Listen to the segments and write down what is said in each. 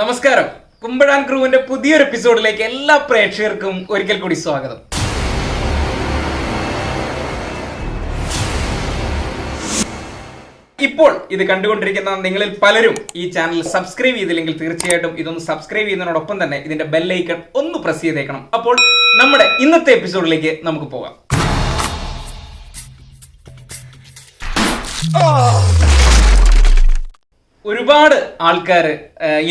നമസ്കാരം. കുമ്പഴാൻ ക്രൂവിന്റെ പുതിയൊരു എപ്പിസോഡിലേക്ക് എല്ലാ പ്രേക്ഷകർക്കും ഒരിക്കൽ കൂടി സ്വാഗതം. ഇപ്പോൾ ഇത് കണ്ടുകൊണ്ടിരിക്കുന്ന നിങ്ങളിൽ പലരും ഈ ചാനൽ സബ്സ്ക്രൈബ് ചെയ്തില്ലെങ്കിൽ തീർച്ചയായിട്ടും ഇതൊന്ന് സബ്സ്ക്രൈബ് ചെയ്യുന്നതിനോടൊപ്പം തന്നെ ഇതിന്റെ ബെല്ലൈക്കൺ ഒന്ന് പ്രസ് ചെയ്തേക്കണം. അപ്പോൾ നമ്മുടെ ഇന്നത്തെ എപ്പിസോഡിലേക്ക് നമുക്ക് പോകാം. ഒരുപാട് ആൾക്കാർ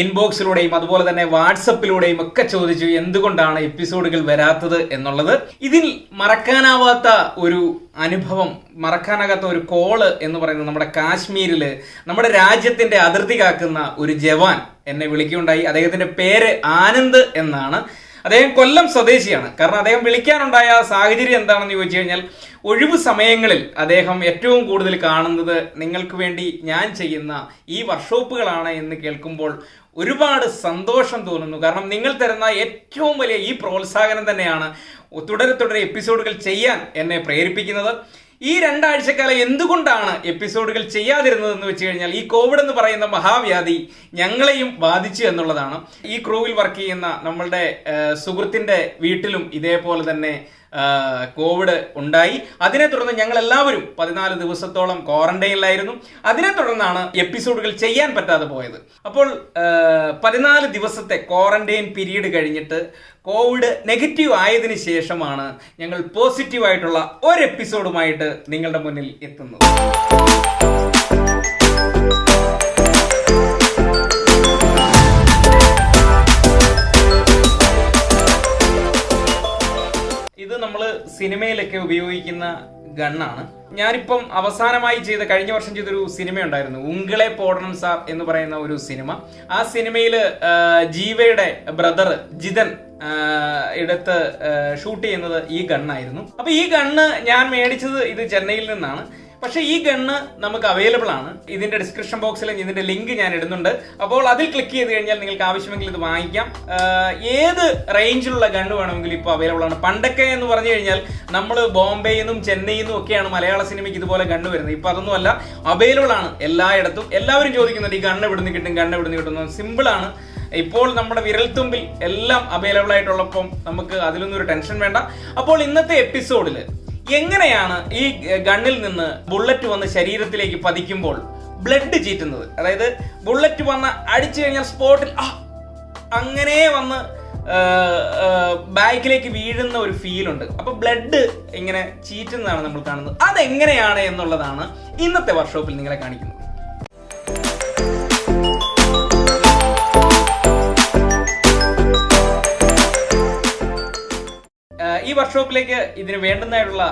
ഇൻബോക്സിലൂടെയും അതുപോലെ തന്നെ വാട്സപ്പിലൂടെയും ഒക്കെ ചോദിച്ചു എന്തുകൊണ്ടാണ് എപ്പിസോഡുകൾ വരാത്തത് എന്നുള്ളത്. ഇതിൽ മറക്കാനാവാത്ത ഒരു അനുഭവം മറക്കാനാകാത്ത ഒരു കോൾ എന്ന് പറയുന്നത് നമ്മുടെ കാശ്മീരിൽ നമ്മുടെ രാജ്യത്തിന്റെ അതിർത്തി കാക്കുന്ന ഒരു ജവാൻ എന്നെ വിളിക്കുകയുണ്ടായി. അദ്ദേഹത്തിന്റെ പേര് ആനന്ദ് എന്നാണ്. അദ്ദേഹം കൊല്ലം സ്വദേശിയാണ്. കാരണം അദ്ദേഹം വിളിക്കാനുണ്ടായ സാഹചര്യം എന്താണെന്ന് ചോദിച്ചു കഴിഞ്ഞാൽ ഒഴിവ് സമയങ്ങളിൽ അദ്ദേഹം ഏറ്റവും കൂടുതൽ കാണുന്നത് നിങ്ങൾക്ക് വേണ്ടി ഞാൻ ചെയ്യുന്ന ഈ വർക്ക്ഷോപ്പുകളാണ് എന്ന് കേൾക്കുമ്പോൾ ഒരുപാട് സന്തോഷം തോന്നുന്നു. കാരണം നിങ്ങൾ തരുന്ന ഏറ്റവും വലിയ ഈ പ്രോത്സാഹനം തന്നെയാണ് തുടരെ തുടരെ എപ്പിസോഡുകൾ ചെയ്യാൻ എന്നെ പ്രേരിപ്പിക്കുന്നത്. ഈ രണ്ടാഴ്ചക്കാലം എന്തുകൊണ്ടാണ് എപ്പിസോഡുകൾ ചെയ്യാതിരുന്നതെന്ന് വെച്ച് കഴിഞ്ഞാൽ ഈ കോവിഡ് എന്ന് പറയുന്ന മഹാവ്യാധി ഞങ്ങളെയും ബാധിച്ചു എന്നുള്ളതാണ്. ഈ ക്രൂവിൽ വർക്ക് ചെയ്യുന്ന നമ്മളുടെ സുഹൃത്തിന്റെ വീട്ടിലും ഇതേപോലെ തന്നെ കോവിഡ് ഉണ്ടായി. അതിനെ തുടർന്ന് ഞങ്ങൾ എല്ലാവരും പതിനാല് ദിവസത്തോളം ക്വാറന്റൈനിലായിരുന്നു. അതിനെ തുടർന്നാണ് എപ്പിസോഡുകൾ ചെയ്യാൻ പറ്റാതെ പോയത്. അപ്പോൾ പതിനാല് ദിവസത്തെ ക്വാറന്റൈൻ പീരീഡ് കഴിഞ്ഞിട്ട് കോവിഡ് നെഗറ്റീവ് ആയതിനു ശേഷമാണ് ഞങ്ങൾ പോസിറ്റീവായിട്ടുള്ള ഒരു എപ്പിസോഡുമായിട്ട് നിങ്ങളുടെ മുന്നിൽ എത്തുന്നത്. സിനിമയിലൊക്കെ ഉപയോഗിക്കുന്ന ഗണ്ണാണ്. ഞാനിപ്പം അവസാനമായി ചെയ്ത കഴിഞ്ഞ വർഷം ചെയ്തൊരു സിനിമ ഉണ്ടായിരുന്നു ഉങ്കളെ പോടണം സാർ എന്ന് പറയുന്ന ഒരു സിനിമ. ആ സിനിമയിൽ ജീവയുടെ ബ്രദർ ജിതൻ എടുത്ത് ഷൂട്ട് ചെയ്യുന്നത് ഈ ഗണ്ണായിരുന്നു. അപ്പൊ ഈ ഗണ്ണ് ഞാൻ മേടിച്ചത് ഇത് ചെന്നൈയിൽ നിന്നാണ്. പക്ഷെ ഈ ഗണ്ണ് നമുക്ക് അവൈലബിൾ ആണ്. ഇതിന്റെ ഡിസ്ക്രിപ്ഷൻ ബോക്സിൽ ഇതിന്റെ ലിങ്ക് ഞാൻ ഇടുന്നുണ്ട്. അപ്പോൾ അതിൽ ക്ലിക്ക് ചെയ്ത് കഴിഞ്ഞാൽ നിങ്ങൾക്ക് ആവശ്യമെങ്കിൽ ഇത് വാങ്ങിക്കാം. ഏത് റേഞ്ചിലുള്ള ഗണ്ണ് വേണമെങ്കിലും ഇപ്പോൾ അവൈലബിൾ ആണ്. പണ്ടൊക്കെ എന്ന് പറഞ്ഞു കഴിഞ്ഞാൽ നമ്മൾ ബോംബെയിൽ നിന്നും ചെന്നൈയിൽ നിന്നും ഒക്കെയാണ് മലയാള സിനിമയ്ക്ക് ഇതുപോലെ ഗണ്ണ് വരുന്നത്. ഇപ്പോൾ അതൊന്നുമല്ല അവൈലബിൾ ആണ് എല്ലായിടത്തും. എല്ലാവരും ചോദിക്കുന്നുണ്ട് ഈ ഗണ്ണ് ഇവിടുന്ന് കിട്ടും? ഗണ്ണ് ഇവിടുന്ന് കിട്ടുന്നു സിമ്പിൾ ആണ്. ഇപ്പോൾ നമ്മുടെ വിരൽത്തുമ്പിൽ എല്ലാം അവൈലബിൾ ആയിട്ടുള്ളപ്പം നമുക്ക് അതിലൊന്നും ഒരു ടെൻഷൻ വേണ്ട. അപ്പോൾ ഇന്നത്തെ എപ്പിസോഡിൽ എങ്ങനെയാണ് ഈ ഗണ്ണിൽ നിന്ന് ബുള്ളറ്റ് വന്ന് ശരീരത്തിലേക്ക് പതിക്കുമ്പോൾ ബ്ലഡ് ചീറ്റുന്നത്? അതായത് ബുള്ളറ്റ് വന്ന് അടിച്ചു കഴിഞ്ഞാൽ സ്പോട്ടിൽ ആ അങ്ങനെ വന്ന് ബാക്കിലേക്ക് വീഴുന്ന ഒരു ഫീൽ ഉണ്ട്. അപ്പൊ ബ്ലഡ് ഇങ്ങനെ ചീറ്റുന്നതാണ് നമ്മൾ കാണുന്നത്. അതെങ്ങനെയാണ് എന്നുള്ളതാണ് ഇന്നത്തെ വർക്ക്ഷോപ്പിൽ നിങ്ങളെ കാണിക്കുന്നത്. ഈ വർക്ക്ഷോപ്പിലേക്ക് ഇതിന് വേണ്ടുന്നതായിട്ടുള്ള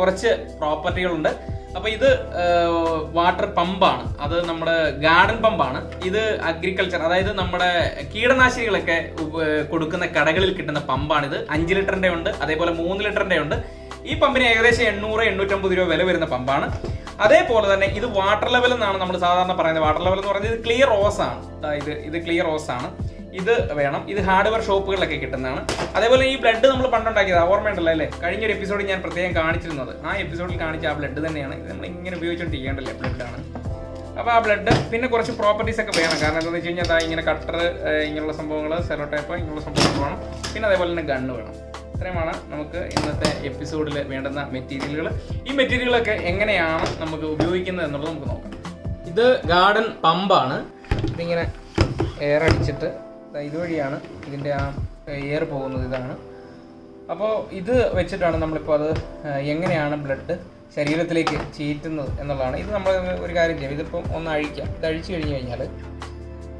കുറച്ച് പ്രോപ്പർട്ടികളുണ്ട് അപ്പോൾ ഇത് വാട്ടർ പമ്പാണ് അത് നമ്മുടെ ഗാർഡൻ പമ്പാണ് ഇത് അഗ്രികൾച്ചർ അതായത് നമ്മുടെ കീടനാശിനികളൊക്കെ കൊടുക്കുന്ന കടകളിൽ കിട്ടുന്ന പമ്പാണിത് അഞ്ച് ലിറ്ററിന്റെ ഉണ്ട് അതേപോലെ മൂന്ന് ലിറ്ററിന്റെ ഉണ്ട്. ഈ പമ്പിന് ഏകദേശം എണ്ണൂറ് എണ്ണൂറ്റമ്പത് രൂപ വില വരുന്ന പമ്പാണ് അതേപോലെ തന്നെ ഇത് വാട്ടർ ലെവൽ എന്നാണ് നമ്മൾ സാധാരണ പറയുന്നത്. വാട്ടർ ലെവൽ എന്ന് പറയുന്നത് ഇത് ക്ലിയർ റോസ് ആണ്. ഇത് ഇത് ക്ലിയർ റോസ് ആണ്. ഇത് വേണം. ഇത് ഹാർഡ്വെയർ ഷോപ്പുകളിലൊക്കെ കിട്ടുന്നതാണ്. അതേപോലെ ഈ ബ്ലഡ് നമ്മൾ പണ്ടുണ്ടാക്കിയത് ഓർമ്മയുണ്ടല്ലോ അല്ലേ? കഴിഞ്ഞ ഒരു എപ്പിസോഡിൽ ഞാൻ പ്രത്യേകം കാണിച്ചിരുന്നത്. ആ എപ്പിസോഡിൽ കാണിച്ച ആ ബ്ലഡ് തന്നെയാണ്. ഇത് നമ്മൾ ഇങ്ങനെ ഉപയോഗിച്ചുകൊണ്ടിരിക്കേണ്ടല്ലേ ബ്ലഡാണ് അപ്പോൾ ആ ബ്ലഡ് പിന്നെ കുറച്ച് പ്രോപ്പർട്ടീസ് ഒക്കെ വേണം. കാരണം എന്താണെന്ന് വെച്ച് കഴിഞ്ഞാൽ ഇങ്ങനെ കട്ടർ ഇങ്ങനെയുള്ള സംഭവങ്ങൾ സെലോ ടൈപ്പ് ഇങ്ങനെയുള്ള സംഭവങ്ങൾ വേണം. പിന്നെ അതേപോലെ തന്നെ ഗണ്ണ് വേണം. ഇത്രയുമാണ് നമുക്ക് ഇന്നത്തെ എപ്പിസോഡിൽ വേണ്ടുന്ന മെറ്റീരിയലുകൾ ഈ മെറ്റീരിയലൊക്കെ എങ്ങനെയാണ് നമുക്ക് ഉപയോഗിക്കുന്നത് എന്നുള്ളത് നമുക്ക് നോക്കാം. ഇത് ഗാർഡൻ പമ്പാണ് ഇതിങ്ങനെ എയർ അടിച്ചിട്ട് ഇതുവഴിയാണ് ഇതിന്റെ ആ എയർ പോകുന്നത് ഇതാണ്. അപ്പോൾ ഇത് വെച്ചിട്ടാണ് നമ്മളിപ്പോൾ അത് എങ്ങനെയാണ് ബ്ലഡ് ശരീരത്തിലേക്ക് ചീറ്റുന്നത് എന്നുള്ളതാണ്. ഇത് നമ്മൾ ഒരു കാര്യം ചെയ്യാം. ഇതിപ്പം ഒന്ന് അഴിക്കാം. ഇത് അഴിച്ചു കഴിഞ്ഞ് കഴിഞ്ഞാൽ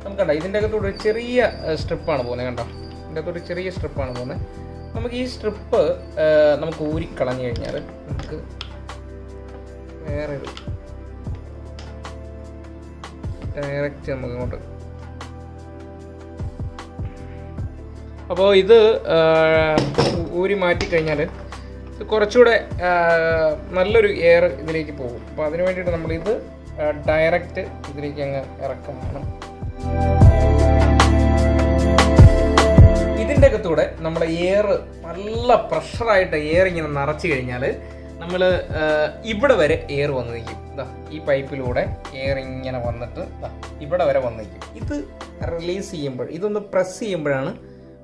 നമുക്ക് കണ്ടോ ഇതിന്റെ അകത്തൂടെ ഒരു ചെറിയ സ്ട്രിപ്പാണ് പോകുന്നത്. കണ്ടോ? ഇതിന്റെ അകത്തൊരു ചെറിയ സ്ട്രിപ്പാണ് പോകുന്നത്. നമുക്ക് ഈ സ്ട്രിപ്പ് നമുക്ക് ഊരിക്കളഞ്ഞു കഴിഞ്ഞാൽ നമുക്ക് വേറെ ഡയറക്റ്റ് നമുക്ക് ഇങ്ങോട്ട് അപ്പോൾ ഇത് ഊരി മാറ്റി കഴിഞ്ഞാൽ കുറച്ചുകൂടെ നല്ലൊരു എയർ ഇതിലേക്ക് പോകും. അപ്പോൾ അതിന് വേണ്ടിയിട്ട് നമ്മളിത് ഡയറക്റ്റ് ഇതിലേക്ക് അങ്ങ് ഇറക്കുന്നതാണ് ഇതിന്റെ അകത്തൂടെ നമ്മുടെ എയർ നല്ല പ്രഷറായിട്ട് എയർ ഇങ്ങനെ നിറച്ച് കഴിഞ്ഞാൽ നമ്മൾ ഇവിടെ വരെ എയർ വന്ന് നിൽക്കും. ഇതാ ഈ പൈപ്പിലൂടെ എയർ ഇങ്ങനെ വന്നിട്ട് ഇവിടെ വരെ വന്നിരിക്കും ഇത് റിലീസ് ചെയ്യുമ്പോൾ ഇതൊന്ന് പ്രസ് ചെയ്യുമ്പോഴാണ്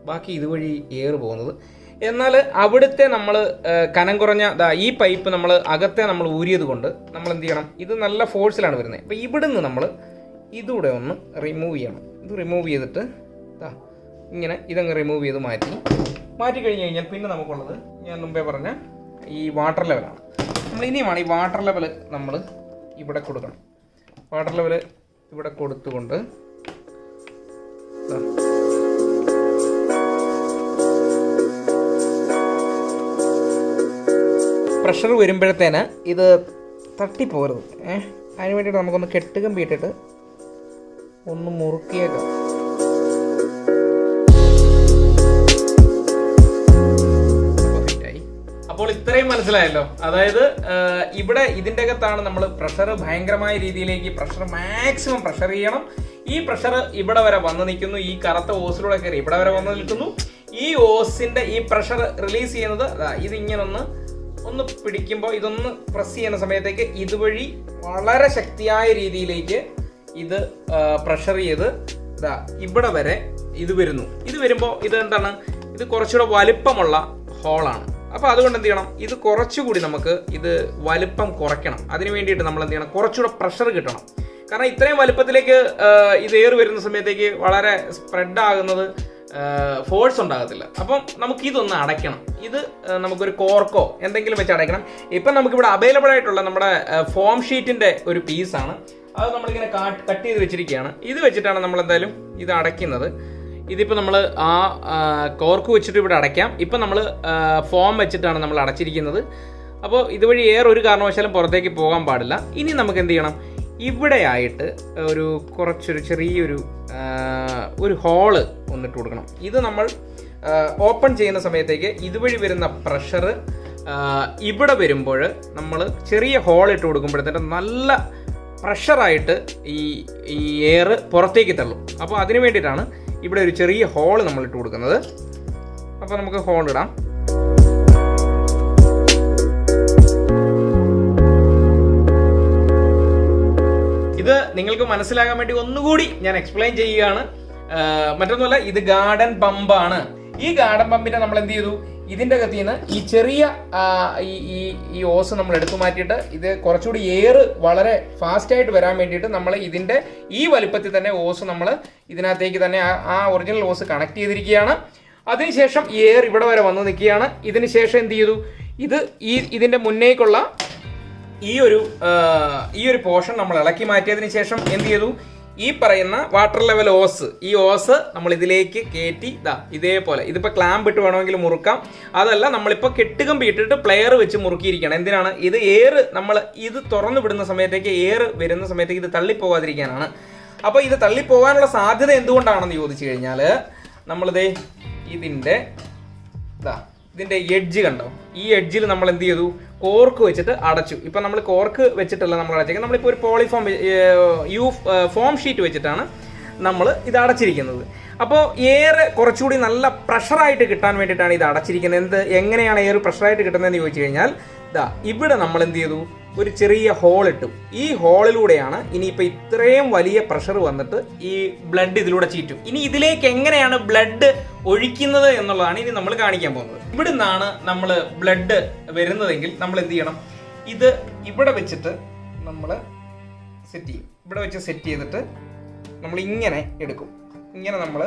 ബാക്കി ഇതുവഴി എയർ പോകുന്നത്. എന്നാൽ അവിടുത്തെ നമ്മൾ കനം കുറഞ്ഞ ഈ പൈപ്പ് നമ്മൾ അകത്തെ നമ്മൾ ഊരിയത് കൊണ്ട് നമ്മൾ എന്ത് ചെയ്യണം? ഇത് നല്ല ഫോഴ്സിലാണ് വരുന്നത്. അപ്പോൾ ഇവിടുന്ന് നമ്മൾ ഇതൂടെ ഒന്ന് റിമൂവ് ചെയ്യണം. ഇത് റിമൂവ് ചെയ്തിട്ട് ഇങ്ങനെ ഇതങ്ങ് റിമൂവ് ചെയ്ത് മാറ്റി. മാറ്റി കഴിഞ്ഞ് കഴിഞ്ഞാൽ പിന്നെ നമുക്കുള്ളത് ഞാൻ മുമ്പേ പറഞ്ഞ ഈ വാട്ടർ ലെവലാണ് നമ്മൾ ഇനിയുമാണ് ഈ വാട്ടർ ലെവൽ നമ്മൾ ഇവിടെ കൊടുക്കണം. വാട്ടർ ലെവൽ ഇവിടെ കൊടുത്തുകൊണ്ട് പ്രഷർ വരുമ്പോഴത്തേന് ഇത് തട്ടിപ്പോരുത് ഏഹ് അതിന് വേണ്ടിയിട്ട് നമുക്കൊന്ന് കെട്ടുകമ്പി ഇട്ടിട്ട് ഒന്ന് മുറുക്കിയേക്കാം. അപ്പോൾ ഇത്രയും മനസ്സിലായല്ലോ. അതായത് ഇവിടെ ഇതിന്റെ അകത്താണ് നമ്മൾ പ്രഷർ ഭയങ്കരമായ രീതിയിലേക്ക് പ്രഷർ മാക്സിമം പ്രഷർ ചെയ്യണം. ഈ പ്രഷർ ഇവിടെ വരെ വന്ന് നിൽക്കുന്നു. ഈ കറുത്ത ഓസിലൂടെ കയറി ഇവിടെ വരെ വന്ന് നിൽക്കുന്നു. ഈ ഓസിന്റെ ഈ പ്രഷർ റിലീസ് ചെയ്യുന്നത് ഇതിങ്ങനെ ഒന്ന് ഒന്ന് പിടിക്കുമ്പോൾ ഇതൊന്ന് പ്രസ് ചെയ്യുന്ന സമയത്തേക്ക് ഇതുവഴി വളരെ ശക്തിയായ രീതിയിലേക്ക് ഇത് പ്രഷർ ചെയ്ത് ഇതാ ഇവിടെ വരെ ഇത് വരുന്നു. ഇത് വരുമ്പോൾ ഇത് എന്താണ്? ഇത് കുറച്ചുകൂടെ വലിപ്പമുള്ള ഹോളാണ് അപ്പോൾ അതുകൊണ്ട് എന്ത് ചെയ്യണം? ഇത് കുറച്ചുകൂടി നമുക്ക് ഇത് വലിപ്പം കുറയ്ക്കണം. അതിന് വേണ്ടിയിട്ട് നമ്മൾ എന്ത് ചെയ്യണം? കുറച്ചുകൂടെ പ്രഷർ കിട്ടണം. കാരണം ഇത്രയും വലിപ്പത്തിലേക്ക് ഇത് ഏറി വരുന്ന സമയത്തേക്ക് വളരെ സ്പ്രെഡ് ആകുന്നത് ഫോഴ്സ് ഉണ്ടാകത്തില്ല. അപ്പം നമുക്ക് ഇതൊന്ന് അടയ്ക്കണം. ഇത് നമുക്കൊരു കോർക്കോ എന്തെങ്കിലും വെച്ച് അടയ്ക്കണം. ഇപ്പം നമുക്കിവിടെ അവൈലബിൾ ആയിട്ടുള്ള നമ്മുടെ ഫോം ഷീറ്റിന്റെ ഒരു പീസാണ് അത് നമ്മളിങ്ങനെ കട്ട് ചെയ്ത് വെച്ചിരിക്കുകയാണ്. ഇത് വെച്ചിട്ടാണ് നമ്മൾ എന്തായാലും ഇത് അടയ്ക്കുന്നത്. ഇതിപ്പോൾ നമ്മൾ ആ ആ, കോർക്ക് വെച്ചിട്ട് ഇവിടെ അടയ്ക്കാം. ഇപ്പം നമ്മൾ ഫോം വെച്ചിട്ടാണ് നമ്മൾ അടച്ചിരിക്കുന്നത്. അപ്പോൾ ഇതുവഴി ഏറെ ഒരു കാരണവശാലും പുറത്തേക്ക് പോകാൻ പാടില്ല. ഇനി നമുക്ക് എന്ത് ചെയ്യണം? ഇവിടെയായിട്ട് ഒരു കുറച്ചൊരു ചെറിയൊരു ഒരു ഹോൾ ഒന്നിട്ട് കൊടുക്കണം. ഇത് നമ്മൾ ഓപ്പൺ ചെയ്യുന്ന സമയത്തേക്ക് ഇതുവഴി വരുന്ന പ്രഷർ ഇവിടെ വരുമ്പോൾ നമ്മൾ ചെറിയ ഹോൾ ഇട്ട് കൊടുക്കുമ്പോഴത്തേക്ക് നല്ല പ്രഷറായിട്ട് ഈ ഈ എയർ പുറത്തേക്ക് തള്ളും. അപ്പോൾ അതിന് വേണ്ടിയിട്ടാണ് ഇവിടെ ഒരു ചെറിയ ഹോൾ നമ്മൾ ഇട്ട് കൊടുക്കുന്നത്. അപ്പോൾ നമുക്ക് ഹോൾ ഇടാം. ഇത് നിങ്ങൾക്ക് മനസ്സിലാകാൻ വേണ്ടി ഒന്നുകൂടി ഞാൻ എക്സ്പ്ലെയിൻ ചെയ്യുകയാണ്. മറ്റൊന്നുമല്ല ഇത് ഗാർഡൻ പമ്പാണ്. ഈ ഗാർഡൻ പമ്പിനെ നമ്മൾ എന്ത് ചെയ്തു? ഇതിന്റെ അകത്ത് നിന്ന് ഈ ചെറിയ ഈ ഈ ഓസ് നമ്മൾ എടുത്തു മാറ്റിയിട്ട് ഇത് കുറച്ചുകൂടി എയർ വളരെ ഫാസ്റ്റ് ആയിട്ട് വരാൻ വേണ്ടിയിട്ട് നമ്മൾ ഇതിന്റെ ഈ വലിപ്പത്തിൽ തന്നെ ഓസ് നമ്മൾ ഇതിനകത്തേക്ക് തന്നെ ആ- ആ ഒറിജിനൽ ഓസ് കണക്ട് ചെയ്തിരിക്കുകയാണ്. അതിനുശേഷം എയർ ഇവിടെ വരെ വന്ന് നിൽക്കുകയാണ്. ഇതിനുശേഷം എന്ത് ചെയ്തു? ഇത് ഈ ഇതിന്റെ മുന്നേക്കുള്ള ഈ ഒരു ഈ ഒരു പോർഷൻ നമ്മൾ ഇളക്കി മാറ്റിയതിന് ശേഷം എന്ത് ചെയ്തു? ഈ പറയുന്ന വാട്ടർ ലെവൽ ഓസ് ഈ ഓസ് നമ്മൾ ഇതിലേക്ക് കയറ്റി ഇതാ ഇതേപോലെ. ഇതിപ്പോൾ ക്ലാമ്പ് ഇട്ട് വേണമെങ്കിൽ മുറുക്കാം. അതല്ല നമ്മളിപ്പോൾ കെട്ടുകമ്പി ഇട്ടിട്ട് പ്ലെയർ വെച്ച് മുറുക്കിയിരിക്കണം എന്തിനാണ്? ഇത് എയർ നമ്മൾ ഇത് തുറന്നു വിടുന്ന സമയത്തേക്ക് എയർ വരുന്ന സമയത്തേക്ക് ഇത് തള്ളിപ്പോകാതിരിക്കാനാണ്. അപ്പോൾ ഇത് തള്ളിപ്പോകാനുള്ള സാധ്യത എന്തുകൊണ്ടാണെന്ന് ചോദിച്ചു കഴിഞ്ഞാൽ നമ്മളിതേ ഇതിന്റെ ഇതാ ഇതിന്റെ എഡ്ജ് കണ്ടോ? ഈ എഡ്ജിൽ നമ്മൾ എന്ത് ചെയ്തു? കോർക്ക് വെച്ചിട്ട് അടച്ചു. ഇപ്പം നമ്മൾ കോർക്ക് വെച്ചിട്ടല്ല നമ്മൾ അടച്ചേക്കുന്നത്. നമ്മളിപ്പോൾ ഒരു പോളിഫോം യു ഫോം ഷീറ്റ് വെച്ചിട്ടാണ് നമ്മൾ ഇത് അടച്ചിരിക്കുന്നത്. അപ്പോൾ എയർ കുറച്ചുകൂടി നല്ല പ്രഷറായിട്ട് കിട്ടാൻ വേണ്ടിയിട്ടാണ് ഇത് അടച്ചിരിക്കുന്നത്. എന്ത്? എങ്ങനെയാണ് എയർ പ്രഷറായിട്ട് കിട്ടുന്നതെന്ന് ചോദിച്ചു കഴിഞ്ഞാൽ ഇതാ ഇവിടെ നമ്മൾ എന്ത് ചെയ്തു? ഒരു ചെറിയ ഹോൾ ഇട്ടു. ഈ ഹോളിലൂടെയാണ് ഇനിയിപ്പോൾ ഇത്രയും വലിയ പ്രഷർ വന്നിട്ട് ഈ ബ്ലഡ് ഇതിലൂടെ ചീറ്റും. ഇനി ഇതിലേക്ക് എങ്ങനെയാണ് ബ്ലഡ് ഒഴിക്കുന്നത് എന്നുള്ളതാണ് ഇനി നമ്മൾ കാണിക്കാൻ പോകുന്നത്. ഇവിടെ നിന്നാണ് നമ്മൾ ബ്ലഡ് വരുന്നതെങ്കിൽ നമ്മൾ എന്ത് ചെയ്യണം? ഇത് ഇവിടെ വെച്ചിട്ട് നമ്മൾ സെറ്റ് ചെയ്യും. ഇവിടെ വെച്ച് സെറ്റ് ചെയ്തിട്ട് നമ്മൾ ഇങ്ങനെ എടുക്കും. ഇങ്ങനെ നമ്മൾ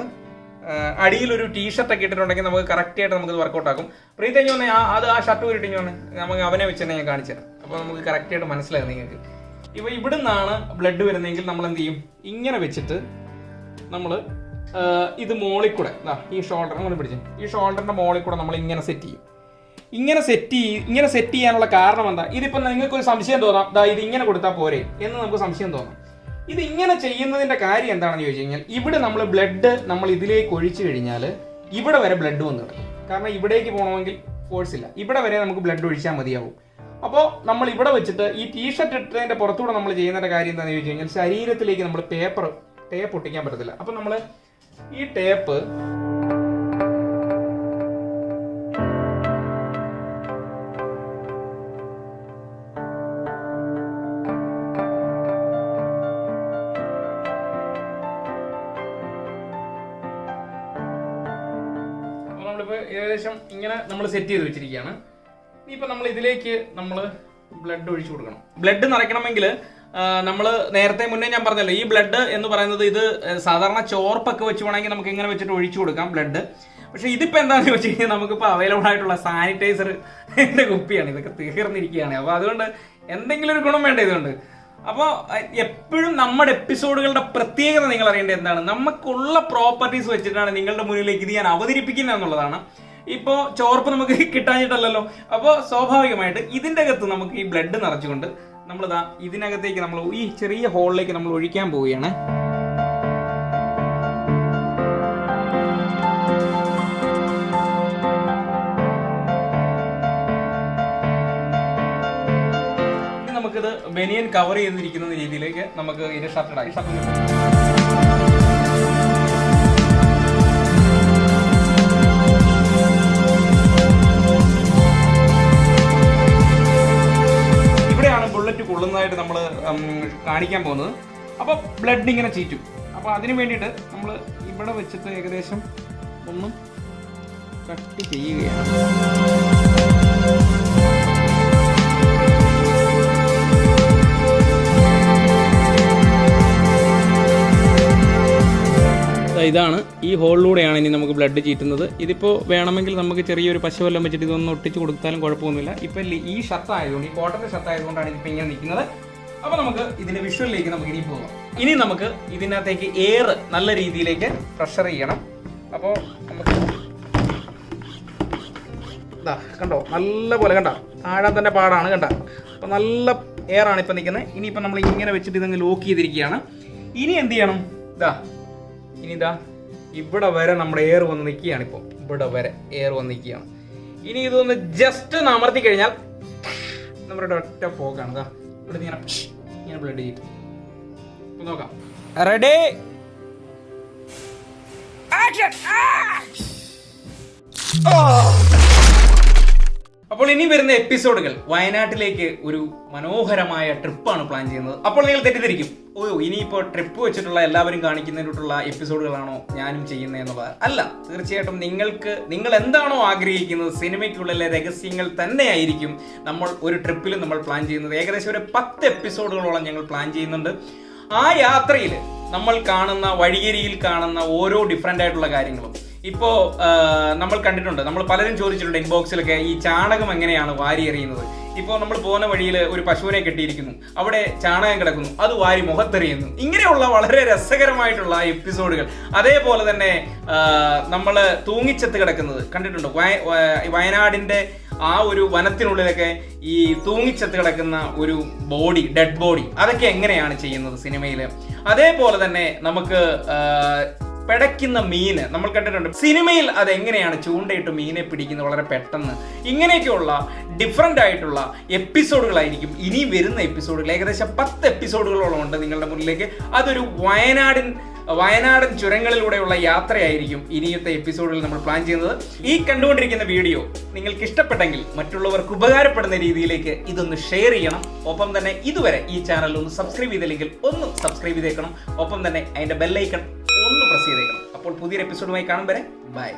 അടിയിൽ ഒരു ടീഷർട്ട് ഒക്കെ ഇട്ടിട്ടുണ്ടെങ്കിൽ നമുക്ക് കറക്റ്റ് ആയിട്ട് നമുക്ക് വർക്കൗട്ട് ആക്കും. പ്രീതി ഞാൻ ആ അത് ആ ഷർട്ട് ഊരിട്ട് ഞാൻ നമുക്ക് അവനെ വെച്ച് തന്നെ ഞാൻ കാണിച്ചു തരാം. അപ്പോൾ നമുക്ക് കറക്റ്റ് ആയിട്ട് മനസ്സിലാകും നിങ്ങൾക്ക്. ഇപ്പോൾ ഇവിടെ നിന്നാണ് ബ്ലഡ് വരുന്നതെങ്കിൽ നമ്മൾ എന്ത് ചെയ്യും? ഇങ്ങനെ വെച്ചിട്ട് നമ്മൾ ഇത് മോളിൽ കൂടെ ഈ ഷോൾഡർ അങ്ങനെ പിടിച്ചു. ഈ ഷോൾഡറിന്റെ മോളിൽ കൂടെ നമ്മൾ ഇങ്ങനെ സെറ്റ് ചെയ്യും. ഇങ്ങനെ സെറ്റ് ചെയ്യും ഇങ്ങനെ സെറ്റ് ചെയ്യാനുള്ള കാരണം എന്താ? ഇതിപ്പോ നിങ്ങൾക്ക് ഒരു സംശയം തോന്നാം. ദാ ഇത് ഇങ്ങനെ കൊടുത്താൽ പോരെ എന്ന് നമുക്ക് സംശയം തോന്നാം. ഇത് ഇങ്ങനെ ചെയ്യുന്നതിന്റെ കാര്യം എന്താണെന്ന് ചോദിച്ചു കഴിഞ്ഞാൽ ഇവിടെ നമ്മൾ ബ്ലഡ് നമ്മൾ ഇതിലേക്ക് ഒഴിച്ചു കഴിഞ്ഞാൽ ഇവിടെ വരെ ബ്ലഡ് വന്നു കാരണം ഇവിടേക്ക് പോകണമെങ്കിൽ ഫോഴ്സ് ഇല്ല. ഇവിടെ വരെ നമുക്ക് ബ്ലഡ് ഒഴിച്ചാൽ മതിയാവും. അപ്പോൾ നമ്മൾ ഇവിടെ വെച്ചിട്ട് ഈ ടീഷർട്ട് ഇട്ടതിന്റെ പുറത്തുകൂടെ നമ്മൾ ചെയ്യുന്നതിന്റെ കാര്യം എന്താണെന്ന് ചോദിച്ചു കഴിഞ്ഞാൽ ശരീരത്തിലേക്ക് നമ്മൾ പേപ്പർ ടേപ്പ് ഒട്ടിക്കാൻ പറ്റത്തില്ല. അപ്പം നമ്മൾ ഈ ടേപ്പ് നമ്മളിപ്പോൾ ഏകദേശം ഇങ്ങനെ നമ്മൾ സെറ്റ് ചെയ്ത് വെച്ചിരിക്കുകയാണ്. ഇനിയിപ്പോൾ നമ്മൾ ഇതിലേക്ക് നമ്മൾ ബ്ലഡ് ഒഴിച്ചു കൊടുക്കണം. ബ്ലഡ് നിറയ്ക്കണമെങ്കിൽ നമ്മൾ നേരത്തെ മുന്നേ ഞാൻ പറഞ്ഞല്ലോ ഈ ബ്ലഡ് എന്ന് പറയുന്നത് ഇത് സാധാരണ ചോർപ്പൊക്കെ വെച്ച് വേണമെങ്കിൽ നമുക്ക് ഇങ്ങനെ വെച്ചിട്ട് ഒഴിച്ചു കൊടുക്കാം ബ്ലഡ് പക്ഷെ ഇതിപ്പോൾ എന്താണെന്ന് വെച്ച് കഴിഞ്ഞാൽ നമുക്കിപ്പോൾ അവൈലബിൾ ആയിട്ടുള്ള സാനിറ്റൈസർ എന്റെ കുപ്പിയാണ്. ഇതൊക്കെ തീർന്നിരിക്കുകയാണ്. അപ്പോൾ അതുകൊണ്ട് എന്തെങ്കിലും ഒരു ഗുണം വേണ്ട ഇതുകൊണ്ട്? അപ്പോൾ എപ്പോഴും നമ്മുടെ എപ്പിസോഡുകളുടെ പ്രത്യേകത നിങ്ങൾ അറിയേണ്ടത് എന്താണ്? നമുക്കുള്ള പ്രോപ്പർട്ടീസ് വെച്ചിട്ടാണ് നിങ്ങളുടെ മുന്നിലേക്ക് ഇത് ഞാൻ അവതരിപ്പിക്കുന്നത് എന്നുള്ളതാണ്. ഇപ്പോൾ ചോർപ്പ് നമുക്ക് കിട്ടാഞ്ഞിട്ടല്ലല്ലോ. അപ്പോൾ സ്വാഭാവികമായിട്ട് ഇതിന്റെ അകത്ത് നമുക്ക് ഈ ബ്ലഡ് നിറച്ചുകൊണ്ട് നമ്മളിതാ ഇതിനകത്തേക്ക് നമ്മൾ ഈ ചെറിയ ഹോളിലേക്ക് നമ്മൾ ഒഴിക്കാൻ പോവുകയാണ്. നമുക്കിത് ബനിയൻ കവർ ചെയ്തിരിക്കുന്ന രീതിയിലേക്ക് നമുക്ക് ഇതിനെ ഷർട്ട് ഇടാം ഷർട്ട് ഇവിടെയാണ് കൊള്ളുന്നതായിട്ട് നമ്മൾ കാണിക്കാൻ പോകുന്നത്. അപ്പോൾ ബ്ലഡ് ഇങ്ങനെ ചീറ്റും. അപ്പോൾ അതിന് വേണ്ടിയിട്ട് നമ്മൾ ഇവിടെ വെച്ചിട്ട് ഏകദേശം ഒന്നും കട്ട് ചെയ്യുകയാണ്. ഇതാണ്. ഈ ഹോളിലൂടെയാണ് ഇനി നമുക്ക് ബ്ലഡ് ചീറ്റുന്നത്. ഇതിപ്പോൾ വേണമെങ്കിൽ നമുക്ക് ചെറിയൊരു പശു വല്ലം വെച്ചിട്ട് ഇതൊന്ന് ഒട്ടിച്ച് കൊടുത്താലും കുഴപ്പമൊന്നുമില്ല. ഇപ്പം ഈ ഷർട്ട് ആയതുകൊണ്ട് ഈ കോട്ടന്റെ ഷർട്ട് ആയതുകൊണ്ടാണ് ഇതിപ്പോൾ ഇങ്ങനെ നിൽക്കുന്നത്. അപ്പോൾ നമുക്ക് ഇതിന്റെ വിഷ്വലിലേക്ക് നമുക്ക് ഇനി പോകാം. ഇനി നമുക്ക് ഇതിനകത്തേക്ക് എയർ നല്ല രീതിയിലേക്ക് പ്രഷർ ചെയ്യണം. അപ്പോൾ നമുക്ക് കണ്ടോ? നല്ല പോലെ കണ്ട? താഴാൻ തന്നെ പാടാണ് കണ്ട? അപ്പോൾ നല്ല എയർ ആണ് ഇപ്പം നിൽക്കുന്നത്. ഇനിയിപ്പോൾ നമ്മൾ ഇങ്ങനെ വെച്ചിട്ട് ഇതങ്ങ് ലോക്ക് ചെയ്തിരിക്കുകയാണ്. ഇനി എന്ത് ചെയ്യണം? ഇതാ ഇനി ഇതാ ഇവിടെ വരെ നമ്മുടെ എയർ വന്ന് നിൽക്കുകയാണ് ഇപ്പോൾ ഇവിടെ വരെ എയർ വന്ന് നിൽക്കുകയാണ്. ഇനി ഇതൊന്ന് ജസ്റ്റ് ഒന്ന് അമർത്തി കഴിഞ്ഞാൽ നമ്മുടെ ഒറ്റ പോക്കാണ് ഇതാ ഇവിടെ ഇങ്ങനെ ഇങ്ങനെ ബ്ലഡ് ഇപ്പൊ നോക്കാം. റെഡി അപ്പോൾ ഇനി വരുന്ന എപ്പിസോഡുകൾ വയനാട്ടിലേക്ക് ഒരു മനോഹരമായ ട്രിപ്പാണ് പ്ലാൻ ചെയ്യുന്നത്. അപ്പോൾ നിങ്ങൾ തെറ്റിദ്ധരിക്കും. ഓ ഇനിയിപ്പോൾ ട്രിപ്പ് വെച്ചിട്ടുള്ള എല്ലാവരും കാണിക്കുന്നതിനുള്ള എപ്പിസോഡുകളാണോ ഞാനും ചെയ്യുന്നത് എന്നുള്ളത്? അല്ല തീർച്ചയായിട്ടും നിങ്ങൾക്ക് നിങ്ങൾ എന്താണോ ആഗ്രഹിക്കുന്നത് സിനിമയ്ക്കുള്ളിലെ രഹസ്യങ്ങൾ തന്നെയായിരിക്കും നമ്മൾ ഒരു ട്രിപ്പിൽ നമ്മൾ പ്ലാൻ ചെയ്യുന്നത്. ഏകദേശം ഒരു പത്ത് എപ്പിസോഡുകളോളം ഞങ്ങൾ പ്ലാൻ ചെയ്യുന്നുണ്ട്. ആ യാത്രയിൽ നമ്മൾ കാണുന്ന വഴിയരിയിൽ കാണുന്ന ഓരോ ഡിഫറെന്റ് ആയിട്ടുള്ള കാര്യങ്ങളും. ഇപ്പോ നമ്മൾ കണ്ടിട്ടുണ്ട് നമ്മൾ പലരും ചോദിച്ചിട്ടുണ്ട് ഇൻബോക്സിലൊക്കെ ഈ ചാണകം എങ്ങനെയാണ് വാരി എറിയുന്നത്. ഇപ്പോൾ നമ്മൾ പോകുന്ന വഴിയിൽ ഒരു പശുവിനെ കെട്ടിയിരിക്കുന്നു. അവിടെ ചാണകം കിടക്കുന്നു. അത് വാരി മുഖത്തെറിയുന്നു. ഇങ്ങനെയുള്ള വളരെ രസകരമായിട്ടുള്ള എപ്പിസോഡുകൾ അതേപോലെ തന്നെ നമ്മൾ തൂങ്ങിച്ചത്ത് കിടക്കുന്നത് കണ്ടിട്ടുണ്ട്? വയ- വയ- വയനാടിന്റെ ആ ഒരു വനത്തിനുള്ളിലൊക്കെ ഈ തൂങ്ങിച്ചത്ത് കിടക്കുന്ന ഒരു ബോഡി ഡെഡ് ബോഡി അതൊക്കെ എങ്ങനെയാണ് ചെയ്യുന്നത് സിനിമയിൽ അതേപോലെ തന്നെ നമുക്ക് പിടയ്ക്കുന്ന മീന് നമ്മൾ കണ്ടിട്ടുണ്ട് സിനിമയിൽ അത് എങ്ങനെയാണ് ചൂണ്ടയിട്ട് മീനെ പിടിക്കുന്നത് വളരെ പെട്ടെന്ന്? ഇങ്ങനെയൊക്കെയുള്ള ഡിഫറെന്റ് ആയിട്ടുള്ള എപ്പിസോഡുകളായിരിക്കും ഇനി വരുന്ന എപ്പിസോഡുകൾ. ഏകദേശം പത്ത് എപ്പിസോഡുകളോളം ഉണ്ട് നിങ്ങളുടെ മുന്നിലേക്ക്. അതൊരു വയനാടിൻ വയനാടൻ ചുരങ്ങളിലൂടെയുള്ള യാത്രയായിരിക്കും ഇനിയത്തെ എപ്പിസോഡിൽ നമ്മൾ പ്ലാൻ ചെയ്യുന്നത്. ഈ കണ്ടുകൊണ്ടിരിക്കുന്ന വീഡിയോ നിങ്ങൾക്ക് ഇഷ്ടപ്പെട്ടെങ്കിൽ മറ്റുള്ളവർക്ക് ഉപകാരപ്പെടുന്ന രീതിയിലേക്ക് ഇതൊന്ന് ഷെയർ ചെയ്യണം. ഒപ്പം തന്നെ ഇതുവരെ ഈ ചാനൽ ഒന്ന് സബ്സ്ക്രൈബ് ചെയ്തില്ലെങ്കിൽ ഒന്ന് സബ്സ്ക്രൈബ് ചെയ്തേക്കണം. ഒപ്പം തന്നെ അതിന്റെ ബെല്ലൈക്കൺ ഒന്ന് പ്രസ് ചെയ്തേക്കണം. അപ്പോൾ പുതിയൊരു എപ്പിസോഡുമായി കാണും വരെ. ബൈ